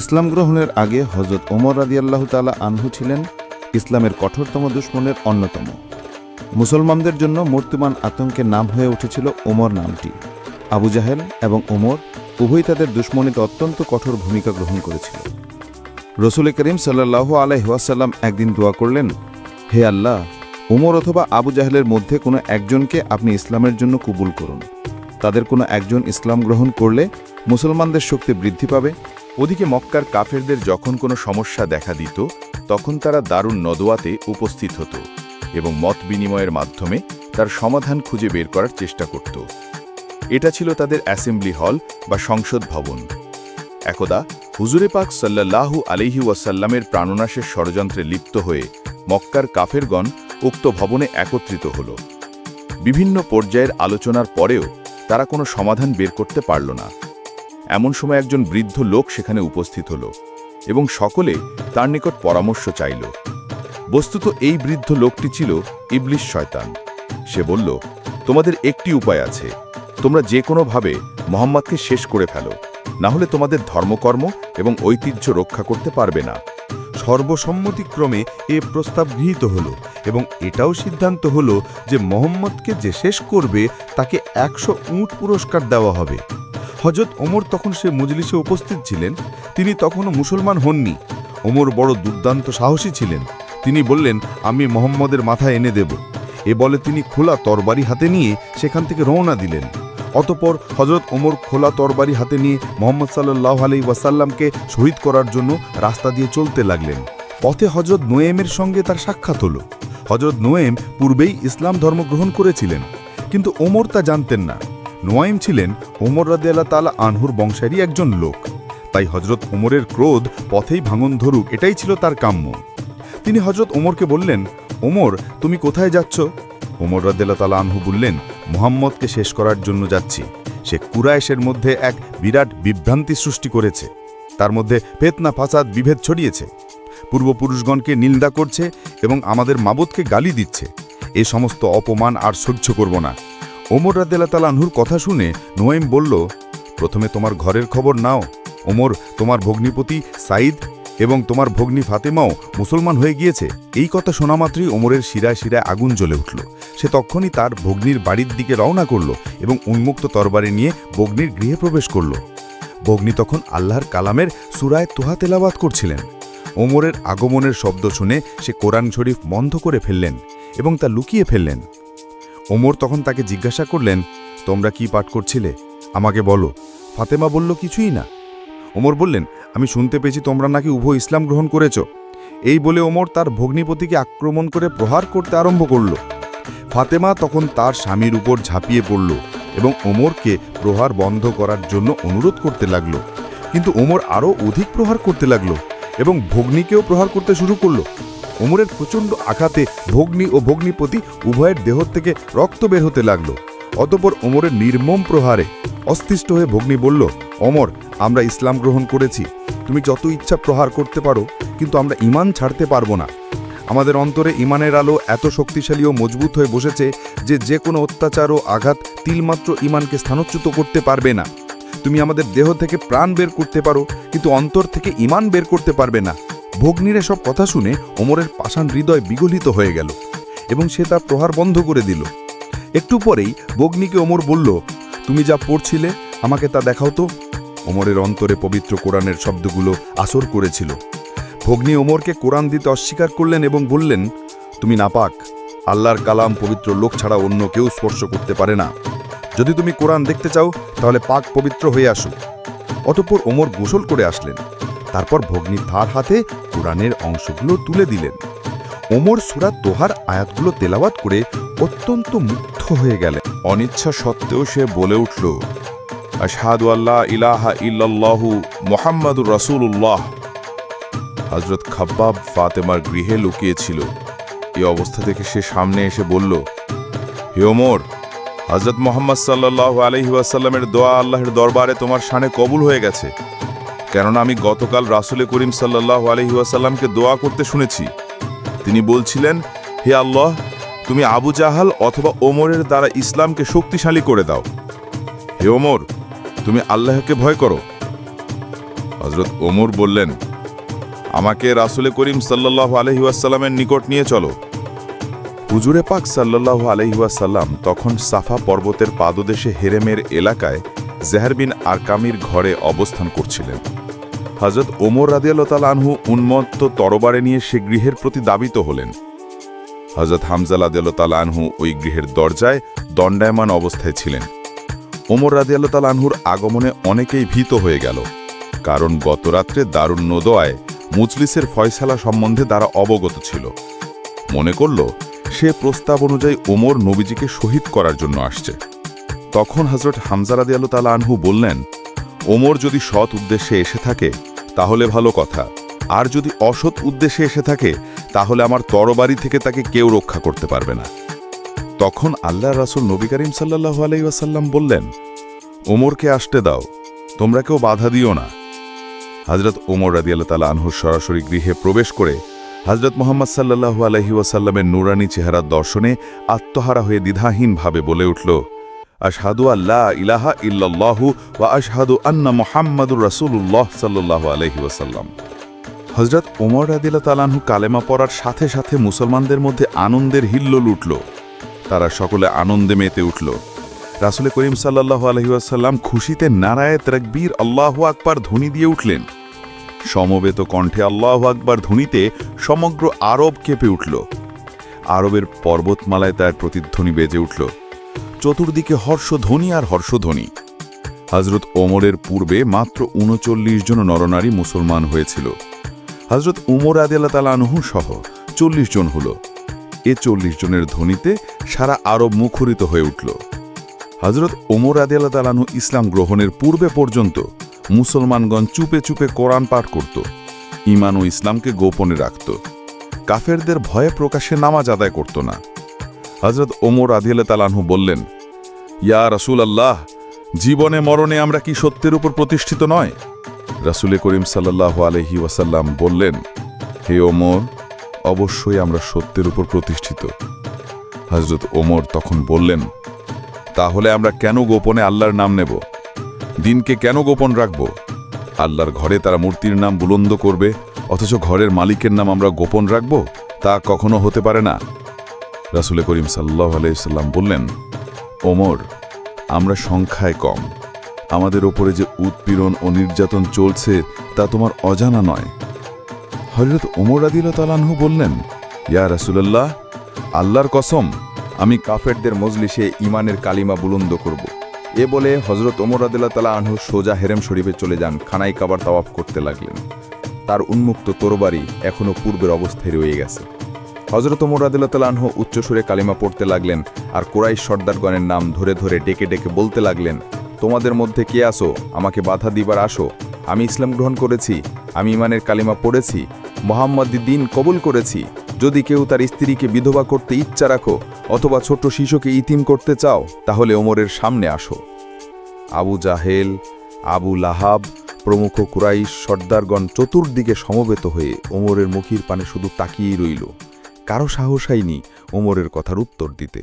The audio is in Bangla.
ইসলাম গ্রহণের আগে হজরত ওমর রাদিয়াল্লাহ তালা আনহু ছিলেন ইসলামের কঠোরতম দুশ্মনের অন্যতম। মুসলমানদের জন্য মূর্তিমান আতঙ্কের নাম হয়ে উঠেছিল ওমর নামটি। আবু জাহেল এবং ওমর উভয় তাদের দুশ্মনীতে অত্যন্ত কঠোর ভূমিকা গ্রহণ করেছিল। রসুল করিম সাল্লাহ আলাইহাসাল্লাম একদিন দোয়া করলেন, হে আল্লাহ, ওমর অথবা আবু জাহেলের মধ্যে কোনো একজনকে আপনি ইসলামের জন্য কবুল করুন। তাদের কোনো একজন ইসলাম গ্রহণ করলে মুসলমানদের শক্তি বৃদ্ধি পাবে ওদিকে মক্কার কাফেরদের যখন কোনো সমস্যা দেখা দিত, তখন তারা দারুণ নদোয়াতে উপস্থিত হতো এবং মত বিনিময়ের মাধ্যমে তার সমাধান খুঁজে বের করার চেষ্টা করত। এটা ছিল তাদের অ্যাসেম্বলি হল বা সংসদ ভবন। একদা হুজুরে পাক সাল্লাল্লাহু আলিহি ওয়াসাল্লামের প্রাণনাশের ষড়যন্ত্রে লিপ্ত হয়ে মক্কার কাফেরগণ উক্ত ভবনে একত্রিত হল। বিভিন্ন পর্যায়ের আলোচনার পরেও তারা কোনো সমাধান বের করতে পারল না। এমন সময় একজন বৃদ্ধ লোক সেখানে উপস্থিত হল এবং সকলে তার নিকট পরামর্শ চাইল। বস্তুত এই বৃদ্ধ লোকটি ছিল ইবলিশ শয়তান। সে বলল, তোমাদের একটি উপায় আছে। তোমরা যে কোনোভাবে মোহাম্মদকে শেষ করে ফেলো না হলে তোমাদের ধর্মকর্ম এবং ঐতিহ্য রক্ষা করতে পারবে না। সর্বসম্মতিক্রমে এ প্রস্তাব গৃহীত হল এবং এটাও সিদ্ধান্ত হল যে মোহাম্মদকে যে শেষ করবে, তাকে একশো উঁট পুরস্কার দেওয়া হবে। হজরত ওমর তখন সে মজলিসে উপস্থিত ছিলেন, তিনি তখনও মুসলমান হননি। ওমর বড় দুর্দান্ত সাহসী ছিলেন। তিনি বললেন, আমি মোহাম্মদের মাথায় এনে দেব। এ বলে তিনি খোলা তরবারি হাতে নিয়ে সেখান থেকে রওনা দিলেন। অতপর হজরত ওমর খোলা তরবারি হাতে নিয়ে মোহাম্মদ সাল্লাহ আলি ওয়াসাল্লামকে শহীদ করার জন্য রাস্তা দিয়ে চলতে লাগলেন। পথে হজরত নোয়েমের সঙ্গে তার সাক্ষাৎ হল। হজরত নোয়েম পূর্বেই ইসলাম ধর্ম গ্রহণ করেছিলেন, কিন্তু ওমর তা জানতেন না। নোয়াইম ছিলেন ওমর রাদিয়াল্লাহ তালা আনহুর বংশেরই একজন লোক। তাই হজরত ওমরের ক্রোধ পথেই ভাঙন ধরুক, এটাই ছিল তার কাম্য। তিনি হজরত ওমরকে বললেন, ওমর, তুমি কোথায় যাচ্ছ? ওমর রাদিয়াল্লাহ তালা আনহু বললেন, মোহাম্মদকে শেষ করার জন্য যাচ্ছি। সে কুরায়েশের মধ্যে এক বিরাট বিভ্রান্তি সৃষ্টি করেছে। তার মধ্যে ফেতনা, ফাসাদ, বিভেদ ছড়িয়েছে। পূর্বপুরুষগণকে নিন্দা করছে এবং আমাদের মাবুদকে গালি দিচ্ছে। এ সমস্ত অপমান আর সহ্য করব না। ওমর রাদেলা তালানহুর কথা শুনে নোয়েম বলল, প্রথমে তোমার ঘরের খবর নাও। ওমর, তোমার ভগ্নিপতি সাইদ এবং তোমার ভগ্নী ফাতেমাও মুসলমান হয়ে গিয়েছে। এই কথা শোনা মাত্রই ওমরের শিরায় শিরায় আগুন জ্বলে উঠল। সে তখনই তার ভগ্নির বাড়ির দিকে রওনা করল এবং উন্মুক্ত তরবারি নিয়ে ভগ্নির গৃহে প্রবেশ করল। ভগ্নি তখন আল্লাহর কালামের সুরায় তোহা তেলাবাত করছিলেন। ওমরের আগমনের শব্দ শুনে সে কোরআন শরীফ বন্ধ করে ফেললেন এবং তা লুকিয়ে ফেললেন। ওমর তখন তাকে জিজ্ঞাসা করলেন, তোমরা কি পাঠ করছিলে? আমাকে বলো। ফাতেমা বলল, কিছুই না। ওমর বললেন, আমি শুনতে পেয়েছি তোমরা নাকি উভয় ইসলাম গ্রহণ করেছ। এই বলে ওমর তার ভগ্নিপতিকে আক্রমণ করে প্রহার করতে আরম্ভ করল। ফাতেমা তখন তার স্বামীর উপর ঝাঁপিয়ে পড়ল এবং ওমরকে প্রহার বন্ধ করার জন্য অনুরোধ করতে লাগল। কিন্তু ওমর আরও অধিক প্রহার করতে লাগল এবং ভগ্নিকেও প্রহার করতে শুরু করল। ওমরের প্রচণ্ড আঘাতে ভগ্নি ও ভগ্নিপতি উভয়ের দেহ থেকে রক্ত বের হতে লাগল। অতপর ওমরের নির্মম প্রহারে অস্তিষ্ট হয়ে ভগ্নি বলল অমর আমরা ইসলাম গ্রহণ করেছি। তুমি যত ইচ্ছা প্রহার করতে পারো, কিন্তু আমরা ইমান ছাড়তে পারব না। আমাদের অন্তরে ইমানের আলো এত শক্তিশালী ও মজবুত হয়ে বসেছে যে যে কোনো অত্যাচার ও আঘাত তিলমাত্র ইমানকে স্থানচ্যুত করতে পারবে না। তুমি আমাদের দেহ থেকে প্রাণ বের করতে পারো, কিন্তু অন্তর থেকে ইমান বের করতে পারবে না। ভগ্নীর সব কথা শুনে ওমরের পাষাণ হৃদয় বিগলিত হয়ে গেল এবং সে তার প্রহার বন্ধ করে দিল। একটু পরেই বগ্নিকে ওমর বলল, তুমি যা পড়ছিলে, আমাকে তা দেখাও তো। ওমরের অন্তরে পবিত্র কোরআনের শব্দগুলো আসর করেছিল। ভগ্নী ওমরকে কোরআন দিতে অস্বীকার করলেন এবং বললেন, তুমি নাপাক, আল্লাহর কালাম পবিত্র লোক ছাড়া অন্য কেউ স্পর্শ করতে পারে না। যদি তুমি কোরআন দেখতে চাও, তাহলে পাক পবিত্র হয়ে আসো। অতঃপর ওমর গোসল করে আসলেন। তারপর ভগ্নী তার হাতে কোরআনের অংশগুলো তুলে দিলেন। ওমর সুরা তোহার আয়াতগুলো তেলাওয়াত করে অত্যন্ত মুগ্ধ হয়ে গেলেন। অনিচ্ছা সত্ত্বেও সে বলে উঠল, আশহাদু আল্লাহ ইলাহা ইল্লাল্লাহু মোহাম্মদুর রাসূলুল্লাহ। হজরত খাব্বাব ফাতেমার গৃহে লুকিয়েছিল। এই অবস্থা দেখে সে সামনে এসে বলল, হে ওমর হজরত মোহাম্মদ সাল্লাল্লাহু আলহি ওয়াসাল্লামের দোয়া আল্লাহর দরবারে তোমার শানে কবুল হয়ে গেছে। কেননা আমি গতকাল রাসুলে করিম সাল্লাল্লাহু আলহি ওয়াসাল্লামকে দোয়া করতে শুনেছি। তিনি বলছিলেন, হে আল্লাহ, তুমি আবু জাহাল অথবা ওমরের দ্বারা ইসলামকে শক্তিশালী করে দাও। হে ওমর, তুমি আল্লাহকে ভয় করো। হজরত ওমর বললেন, আমাকে রাসুলে করিম সাল্লাহ আলহিউসাল্লামের নিকট নিয়ে চলো। হুজুরে পাক সাল্লাহ আলহিউসাল্লাম তখন সাফা পর্বতের পাদদেশে হেরেমের এলাকায় জেহার বিন আরকামির ঘরে অবস্থান করছিলেন। হজরত ওমর রাদিয়াল্লাহ আনহু উন্মত্ত তরবারে নিয়ে সে গৃহের প্রতি দাবিত হলেন। হজরত হামজা রাদিয়াল্লাহ আনহু ওই গৃহের দরজায় দণ্ডায়মান অবস্থায় ছিলেন। ওমর রাদিয়াল্লাহ আনহুর আগমনে অনেকেই ভীত হয়ে গেল। কারণ গতরাত্রে দারুণ নোদোয়ায় মুজলিসের ফয়সালা সম্বন্ধে তারা অবগত ছিল। মনে করল, সে প্রস্তাব অনুযায়ী ওমর নবীজিকে শহীদ করার জন্য আসছে। তখন হজরত হামজারাদি আল্লাহ তালা আনহু বললেন ওমর যদি সৎ উদ্দেশ্যে এসে থাকে, তাহলে ভালো কথা। আর যদি অসৎ উদ্দেশ্যে এসে থাকে, তাহলে আমার তরবারি থেকে তাকে কেউ রক্ষা করতে পারবে না। তখন আল্লাহ রাসুল নবী করিম সাল্লাহু আলাইসাল্লাম বললেন, ওমরকে আসতে দাও, তোমরা কেউ বাধা দিও না। হজরত ওমর রাদিয়াল্লাহ তালা আনহুর সরাসরি গৃহে প্রবেশ করে হজরত মোহাম্মদ সাল্লাহু আলহি ওয়াসাল্লামের নুরানি চেহারার দর্শনে আত্মহারা হয়ে দ্বিধাহীনভাবে বলে উঠল আশহাদু আল্লাহ ইলাহা ইল্লাল্লাহু ওয়া আশহাদু আন্না মোহাম্মদুর রাসূলুল্লাহ সাল্লাল্লাহু আলাইহি ওয়াসাল্লাম। হজরত ওমর রাদিল্লা তালানহু কালেমা পড়ার সাথে সাথে মুসলমানদের মধ্যে আনন্দের হিল্লোল উঠল। তারা সকলে আনন্দে মেতে উঠল। রাসুল করিম সাল্লাহ আলহিউসাল্লাম খুশিতে নারায় তরকবীর আল্লাহ আকবার ধ্বনি দিয়ে উঠলেন। সমবেত কণ্ঠে আল্লাহ আকবার ধ্বনিতে সমগ্র আরব কেঁপে উঠল। আরবের পর্বতমালায় তার প্রতিধ্বনি বেজে উঠল। চতুর্দিকে হর্ষধ্বনি আর হর্ষধ্বনি। হজরত ওমরের পূর্বে মাত্র উনচল্লিশ জন নরনারী মুসলমান হয়েছিল। হজরত উমর আদিয়াল্লা তালানহু সহ চল্লিশ জন হল। এ চল্লিশ জনের ধ্বনিতে সারা আরব মুখরিত হয়ে উঠল। হজরত ওমর আদিয়াল্লা তালানহু ইসলাম গ্রহণের পূর্বে পর্যন্ত মুসলমানগণ চুপে চুপে কোরআন পাঠ করত ইমান ও ইসলামকে গোপনে রাখত। কাফেরদের ভয়ে প্রকাশ্যে নামাজ আদায় করত না। হজরত ওমর আদিয়াল্লা তালানহু বললেন, ইয়া রসুল আল্লাহ জীবনে মরণে আমরা কি সত্যের উপর প্রতিষ্ঠিত নয়? রাসুলে করিম সাল্লাহ আলহি ওয়াসাল্লাম বললেন, হে ওমর, অবশ্যই আমরা সত্যের উপর প্রতিষ্ঠিত। হজরত ওমর তখন বললেন, তাহলে আমরা কেন গোপনে আল্লাহর নাম নেব? দিনকে কেন গোপন রাখব? আল্লাহর ঘরে তারা মূর্তির নাম বুলন্দ করবে, অথচ ঘরের মালিকের নাম আমরা গোপন রাখব? তা কখনো হতে পারে না। রাসুলে করিম সাল্লাহ আলাইসাল্লাম বললেন, ওমর, আমরা সংখ্যায় কম। আমাদের ওপরে যে উৎপীড়ন ও নির্যাতন চলছে, তা তোমার অজানা নয়। হজরত ওমর আদিল তালানহু বললেন, ইয়া রাসুলাল্লাহ, আল্লাহর কসম, আমি কাফেরদের মজলিসে ইমানের কালিমা বুলন্দ করব। এ বলে হজরত ওমর আদিল্লা তালা আনহু সোজা হেরেম শরীফে চলে যান, খানাই কাবার তাওয়াফ করতে লাগলেন। তার উন্মুক্ত তরবারি এখনও পূর্বের অবস্থায় রয়ে গেছে। হজরত তালা আনহু উচ্চস্বরে কালিমা পড়তে লাগলেন আর কোরাইশ সর্দারগণের নাম ধরে ধরে ডেকে ডেকে বলতে লাগলেন, তোমাদের মধ্যে কে আসো আমাকে বাধা দিবার আসো। আমি ইসলাম গ্রহণ করেছি, আমি ইমানের কালিমা পড়েছি, মোহাম্মদ দিন কবুল করেছি। যদি কেউ তার স্ত্রীকে বিধবা করতে ইচ্ছা রাখো অথবা ছোট শিশুকে ইতিম করতে চাও, তাহলে ওমরের সামনে আসো। আবু জাহেল, আবু লাহাব, প্রমুখ কুরাইশ সর্দারগণ চতুর্দিকে সমবেত হয়ে ওমরের মুখির পানে শুধু তাকিয়েই রইল। কারও সাহস হয়নি ওমরের কথার উত্তর দিতে।